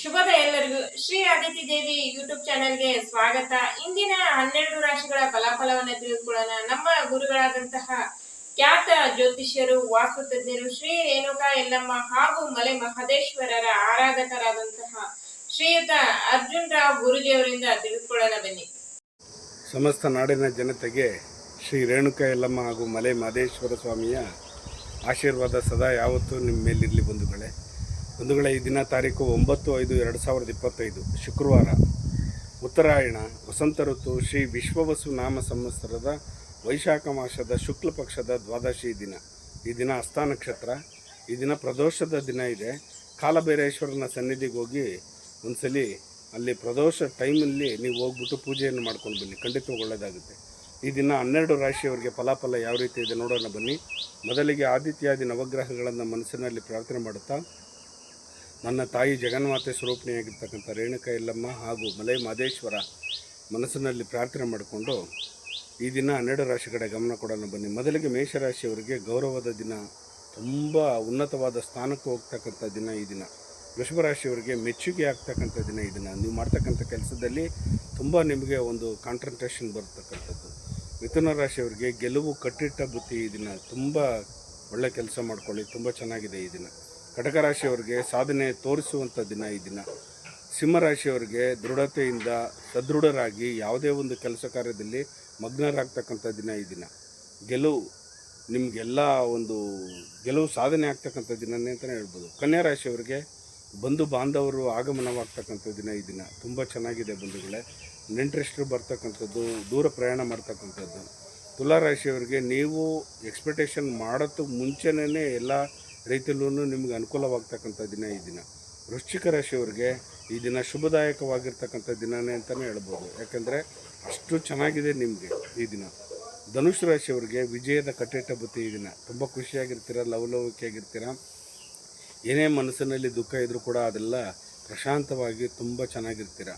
ಶುಭದ ಎಲ್ಲರಿಗೂ ಶ್ರೀ ಅದಿತಿ ದೇವಿ ಯೂಟ್ಯೂಬ್ ಚಾನೆಲ್ಗೆ ಸ್ವಾಗತ. ಇಂದಿನ ಹನ್ನೆರಡು ರಾಶಿಗಳ ಫಲಾಫಲವನ್ನು ತಿಳಿದುಕೊಳ್ಳೋಣ. ನಮ್ಮ ಗುರುಗಳಾದಂತಹ ಖ್ಯಾತ ಜ್ಯೋತಿಷ್ಯರು, ವಾಸ್ತು ತಜ್ಞರು, ಶ್ರೀ ರೇಣುಕಾ ಯಲ್ಲಮ್ಮ ಹಾಗೂ ಮಲೆ ಮಹದೇಶ್ವರರ ಆರಾಧಕರಾದಂತಹ ಶ್ರೀಯುತ ಅರ್ಜುನ್ ರಾವ್ ಗುರುಜಿಯವರಿಂದ ತಿಳಿದುಕೊಳ್ಳೋಣ ಬನ್ನಿ. ಸಮಸ್ತ ನಾಡಿನ ಜನತೆಗೆ ಶ್ರೀ ರೇಣುಕಾ ಎಲ್ಲಮ್ಮ ಹಾಗೂ ಮಲೆ ಮಹದೇಶ್ವರ ಸ್ವಾಮಿಯ ಆಶೀರ್ವಾದ ಸದಾ ಯಾವತ್ತೂ ನಿಮ್ಮ ಮೇಲಿರಲಿ ಬಂಧುಗಳೇ. ಬಂಧುಗಳೇ ಈ ದಿನ ತಾರೀಕು ಒಂಬತ್ತು ಐದು ಎರಡು ಸಾವಿರದ ಇಪ್ಪತ್ತೈದು, ಶುಕ್ರವಾರ ಉತ್ತರಾಯಣ, ವಸಂತ ಋತು, ಶ್ರೀ ವಿಶ್ವವಸು ನಾಮ ಸಂವತ್ಸರದ ವೈಶಾಖ ಮಾಸದ ಶುಕ್ಲ ಪಕ್ಷದ ದ್ವಾದಶಿ ದಿನ. ಈ ದಿನ ಹಸ್ತ ನಕ್ಷತ್ರ. ಈ ದಿನ ಪ್ರದೋಷದ ದಿನ ಇದೆ. ಕಾಲಭೈರೇಶ್ವರನ ಸನ್ನಿಧಿಗೆ ಹೋಗಿ ಒಂದ್ಸಲಿ ಅಲ್ಲಿ ಪ್ರದೋಷ ಟೈಮಲ್ಲಿ ನೀವು ಹೋಗ್ಬಿಟ್ಟು ಪೂಜೆಯನ್ನು ಮಾಡ್ಕೊಂಡು ಬನ್ನಿ. ಖಂಡಿತ ಒಳ್ಳೆಯದಾಗುತ್ತೆ. ಈ ದಿನ ಹನ್ನೆರಡು ರಾಶಿಯವರಿಗೆ ಫಲಾಫಲ ಯಾವ ರೀತಿ ಇದೆ ನೋಡೋಣ ಬನ್ನಿ. ಮೊದಲಿಗೆ ಆದಿತ್ಯಾದಿ ನವಗ್ರಹಗಳನ್ನು ಮನಸ್ಸಿನಲ್ಲಿ ಪ್ರಾರ್ಥನೆ ಮಾಡುತ್ತಾ ನನ್ನ ತಾಯಿ ಜಗನ್ಮಾತೆ ಸ್ವರೂಪಣಿಯಾಗಿರ್ತಕ್ಕಂಥ ರೇಣುಕಾ ಎಲ್ಲಮ್ಮ ಹಾಗೂ ಮಲೈ ಮಾದೇಶ್ವರ ಮನಸ್ಸಿನಲ್ಲಿ ಪ್ರಾರ್ಥನೆ ಮಾಡಿಕೊಂಡು ಈ ದಿನ ಹನ್ನೆರಡು ರಾಶಿ ಕಡೆ ಗಮನ ಕೊಡೋಣ ಬನ್ನಿ. ಮೊದಲಿಗೆ ಮೇಷರಾಶಿಯವರಿಗೆ ಗೌರವದ ದಿನ, ತುಂಬ ಉನ್ನತವಾದ ಸ್ಥಾನಕ್ಕೆ ಹೋಗ್ತಕ್ಕಂಥ ದಿನ ಈ ದಿನ. ವೃಷಭ ರಾಶಿಯವರಿಗೆ ಮೆಚ್ಚುಗೆ ಆಗ್ತಕ್ಕಂಥ ದಿನ ಈ ದಿನ. ನೀವು ಮಾಡ್ತಕ್ಕಂಥ ಕೆಲಸದಲ್ಲಿ ತುಂಬ ನಿಮಗೆ ಒಂದು ಕಾನ್ಸಂಟ್ರೇಷನ್ ಬರ್ತಕ್ಕಂಥದ್ದು. ಮಿಥುನ ರಾಶಿಯವರಿಗೆ ಗೆಲುವು ಕಟ್ಟಿಟ್ಟ ಬುತ್ತಿ ಈ ದಿನ. ತುಂಬ ಒಳ್ಳೆ ಕೆಲಸ ಮಾಡ್ಕೊಳ್ಳಿ, ತುಂಬ ಚೆನ್ನಾಗಿದೆ ಈ ದಿನ. ಕಟಕ ರಾಶಿಯವರಿಗೆ ಸಾಧನೆ ತೋರಿಸುವಂಥ ದಿನ ಈ ದಿನ. ಸಿಂಹರಾಶಿಯವರಿಗೆ ದೃಢತೆಯಿಂದ ಸದೃಢರಾಗಿ ಯಾವುದೇ ಒಂದು ಕೆಲಸ ಕಾರ್ಯದಲ್ಲಿ ಮಗ್ನರಾಗ್ತಕ್ಕಂಥ ದಿನ ಈ ದಿನ. ಗೆಲುವು ನಿಮಗೆಲ್ಲ ಒಂದು ಗೆಲುವು ಸಾಧನೆ ಆಗ್ತಕ್ಕಂಥ ದಿನನೇ ಅಂತಲೇ ಹೇಳ್ಬೋದು. ಕನ್ಯಾ ರಾಶಿಯವರಿಗೆ ಬಂಧು ಬಾಂಧವರು ಆಗಮನವಾಗ್ತಕ್ಕಂಥ ದಿನ ಈ ದಿನ. ತುಂಬ ಚೆನ್ನಾಗಿದೆ ಬಂಧುಗಳೇ. ನೆಂಟರಿಷ್ಟರು ಬರ್ತಕ್ಕಂಥದ್ದು, ದೂರ ಪ್ರಯಾಣ ಮಾಡ್ತಕ್ಕಂಥದ್ದು. ತುಲಾರಾಶಿಯವರಿಗೆ ನೀವು ಎಕ್ಸ್ಪೆಕ್ಟೇಷನ್ ಮಾಡೋದು ಮುಂಚೆನೇ ಎಲ್ಲ ರೀತಿಯಲ್ಲೂ ನಿಮಗೆ ಅನುಕೂಲವಾಗ್ತಕ್ಕಂಥ ದಿನ ಈ ದಿನ. ವೃಶ್ಚಿಕ ರಾಶಿಯವರಿಗೆ ಈ ದಿನ ಶುಭದಾಯಕವಾಗಿರ್ತಕ್ಕಂಥ ದಿನನೇ ಅಂತಲೇ ಹೇಳ್ಬೋದು. ಯಾಕೆಂದರೆ ಅಷ್ಟು ಚೆನ್ನಾಗಿದೆ ನಿಮಗೆ ಈ ದಿನ. ಧನುಷ್ ರಾಶಿಯವರಿಗೆ ವಿಜಯದ ಕಟ್ಟಿಟ್ಟ ಬುತ್ತಿ ಈ ದಿನ. ತುಂಬ ಖುಷಿಯಾಗಿರ್ತೀರ, ಲವಲವಿಕೆಯಾಗಿರ್ತೀರ. ಏನೇ ಮನಸ್ಸಿನಲ್ಲಿ ದುಃಖ ಇದ್ದರೂ ಕೂಡ ಅದೆಲ್ಲ ಪ್ರಶಾಂತವಾಗಿ ತುಂಬ ಚೆನ್ನಾಗಿರ್ತೀರ.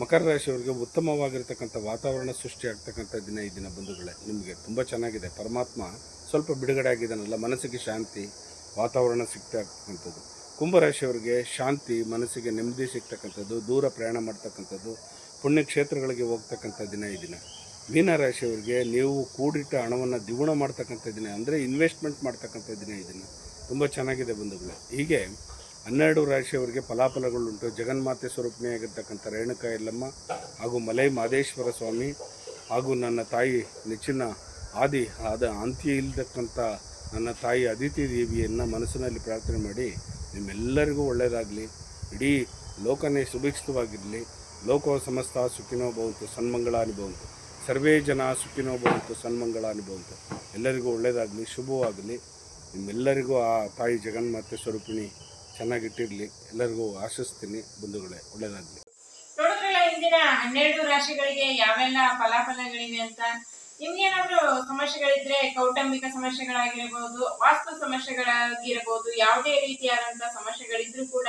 ಮಕರ ರಾಶಿಯವರಿಗೆ ಉತ್ತಮವಾಗಿರ್ತಕ್ಕಂಥ ವಾತಾವರಣ ಸೃಷ್ಟಿ ಆಗ್ತಕ್ಕಂಥ ದಿನ ಈ ದಿನ ಬಂಧುಗಳೇ. ನಿಮಗೆ ತುಂಬ ಚೆನ್ನಾಗಿದೆ. ಪರಮಾತ್ಮ ಸ್ವಲ್ಪ ಬಿಡುಗಡೆ ಆಗಿದ್ದಾನಲ್ಲ, ಮನಸ್ಸಿಗೆ ಶಾಂತಿ, ವಾತಾವರಣ ಸಿಗ್ತಾ ಇರ್ತಕ್ಕಂಥದ್ದು. ಕುಂಭರಾಶಿಯವರಿಗೆ ಶಾಂತಿ, ಮನಸ್ಸಿಗೆ ನೆಮ್ಮದಿ ಸಿಗ್ತಕ್ಕಂಥದ್ದು, ದೂರ ಪ್ರಯಾಣ ಮಾಡ್ತಕ್ಕಂಥದ್ದು, ಪುಣ್ಯಕ್ಷೇತ್ರಗಳಿಗೆ ಹೋಗ್ತಕ್ಕಂಥ ದಿನ ಈ ದಿನ. ಮೀನರಾಶಿಯವರಿಗೆ ನೀವು ಕೂಡಿಟ್ಟ ಹಣವನ್ನು ದ್ವಿಗುಣ ಮಾಡ್ತಕ್ಕಂಥ ದಿನ, ಅಂದರೆ ಇನ್ವೆಸ್ಟ್ಮೆಂಟ್ ಮಾಡ್ತಕ್ಕಂಥ ದಿನ ಈ ದಿನ. ತುಂಬ ಚೆನ್ನಾಗಿದೆ ಬಂಧುಗಳೇ. ಹೀಗೆ ಹನ್ನೆರಡು ರಾಶಿಯವರಿಗೆ ಫಲಾಫಲಗಳುಂಟು ಜಗನ್ಮಾತೆ ಸ್ವರೂಪಿಣಿಯಾಗಿರ್ತಕ್ಕಂಥ ರೇಣುಕಾ ಎಲ್ಲಮ್ಮ ಹಾಗೂ ಮಲೈ ಮಾದೇಶ್ವರ ಸ್ವಾಮಿ ಹಾಗೂ ನನ್ನ ತಾಯಿ ನೆಚ್ಚಿನ ಆದಿ ಆದ ಅಂತ್ಯ ಇಲ್ಲತಕ್ಕಂಥ ನನ್ನ ತಾಯಿ ಅದಿತಿ ದೇವಿಯನ್ನು ಮನಸ್ಸಿನಲ್ಲಿ ಪ್ರಾರ್ಥನೆ ಮಾಡಿ ನಿಮ್ಮೆಲ್ಲರಿಗೂ ಒಳ್ಳೆಯದಾಗಲಿ ಇಡೀ ಲೋಕನೇ ಸುಭಿಕ್ಷಿತವಾಗಿರಲಿ. ಲೋಕೋ ಸಮಸ್ತ ಸುಖಿನೋ ಭವಂತು ಸನ್ಮಂಗಳ ಅನುಭವಂತು ಸರ್ವೇ ಜನ ಸುಖಿನೋ ಭವಂತು ಸನ್ಮಂಗಳ ಅನುಭವಂತು ಎಲ್ಲರಿಗೂ ಒಳ್ಳೆಯದಾಗಲಿ ಶುಭವಾಗಲಿ. ನಿಮ್ಮೆಲ್ಲರಿಗೂ ಆ ತಾಯಿ ಜಗನ್ಮಾತೆ ಸ್ವರೂಪಿಣಿ ಚೆನ್ನಾಗಿಟ್ಟಿರಲಿ. ಎಲ್ಲರಿಗೂ ಆಶಿಸ್ತೀನಿ. ಬಂಧುಗಳೇ ಒಳ್ಳೆಯದಾಗಲಿ ನೋಡಿದ್ರಲ್ಲ, ಇಂದಿನ ಹನ್ನೆರಡು ರಾಶಿಗಳಿಗೆ ಯಾವೆಲ್ಲ ಫಲಾಫಲಗಳಿವೆ ಅಂತ? ನಿಮ್ಗೇನಾದ್ರೂ ಸಮಸ್ಯೆಗಳಿದ್ರೆ ಕೌಟುಂಬಿಕ ಸಮಸ್ಯೆಗಳಾಗಿರಬಹುದು ವಾಸ್ತು ಸಮಸ್ಯೆಗಳಾಗಿರಬಹುದು ಯಾವುದೇ ರೀತಿಯಾದಂತಹ ಸಮಸ್ಯೆಗಳಿದ್ರೂ ಕೂಡ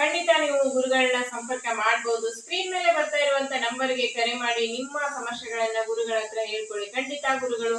ಖಂಡಿತ ನೀವು ಗುರುಗಳನ್ನ ಸಂಪರ್ಕ ಮಾಡಬಹುದು ಸ್ಕ್ರೀನ್ ಮೇಲೆ ಬರ್ತಾ ಇರುವಂತ ನಂಬರ್ಗೆ ಕರೆ ಮಾಡಿ ನಿಮ್ಮ ಸಮಸ್ಯೆಗಳನ್ನ ಗುರುಗಳ ಹತ್ರ ಹೇಳ್ಕೊಳ್ಳಿ. ಖಂಡಿತ ಗುರುಗಳು